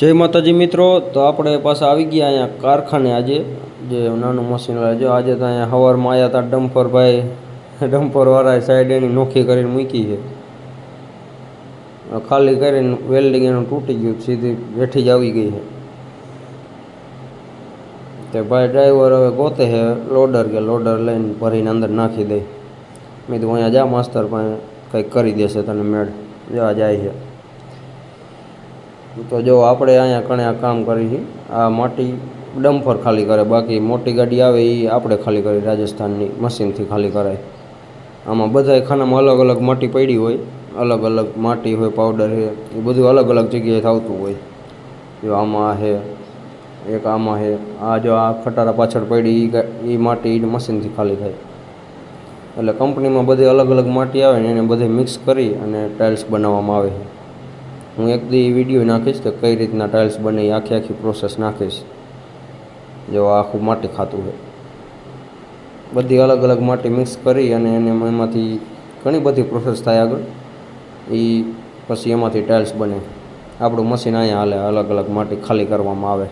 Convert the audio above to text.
જય માતાજી મિત્રો તો આપણે પાછા આવી ગયા અહીંયા કારખાને આજે જે નાનું મશીન વાળા જો આજે તો અહીંયા સવારમાં આવ્યા હતા ડમ્પરભાઈ ડમ્પરવાળાએ સાઈડ એની નોખી કરીને મૂકી છે ખાલી કરીને વેલ્ડિંગ એનું તૂટી ગયું સીધી વેઠી જ આવી ગઈ છે તે ભાઈ ડ્રાઈવર હવે ગોતે છે લોડર કે લોડર લઈને ભરીને અંદર નાખી દે મેં કીધું અહીંયા જા માસ્તર પણ કંઈક કરી દેશે તને મેળ જવા જાય છે તો જો આપણે અહીંયા કણે આ કામ કરી આ માટી ડમ્ફર ખાલી કરે, બાકી મોટી ગાડી આવે એ આપણે ખાલી કરી, રાજસ્થાનની મશીનથી ખાલી કરાય. આમાં બધાય ખાનામાં અલગ અલગ માટી પડી હોય, અલગ અલગ માટી હોય પાવડર છે એ બધું અલગ અલગ જગ્યાએ આવતું હોય. જો આમાં છે એક આમાં છે આ જો આ ખટારા પાછળ પડી એ માટી મશીનથી ખાલી થાય. એટલે કંપનીમાં બધી અલગ અલગ માટી આવે ને એને બધે મિક્સ કરી અને ટાઇલ્સ બનાવવામાં આવે છે. હું એક દી વીડિયો નાખીશ કે કઈ રીતના ટાઇલ્સ બને આખી આખી પ્રોસેસ નાખીશ. જો આખું માટી ખાતું છે બધી અલગ અલગ માટી મિક્સ કરી અને એને એમાંથી ઘણી બધી પ્રોસેસ થાય આગળ. એ પછી એમાંથી ટાઇલ્સ બને. આપણું મશીન અહીંયા હાલે, અલગ અલગ માટી ખાલી કરવામાં આવે.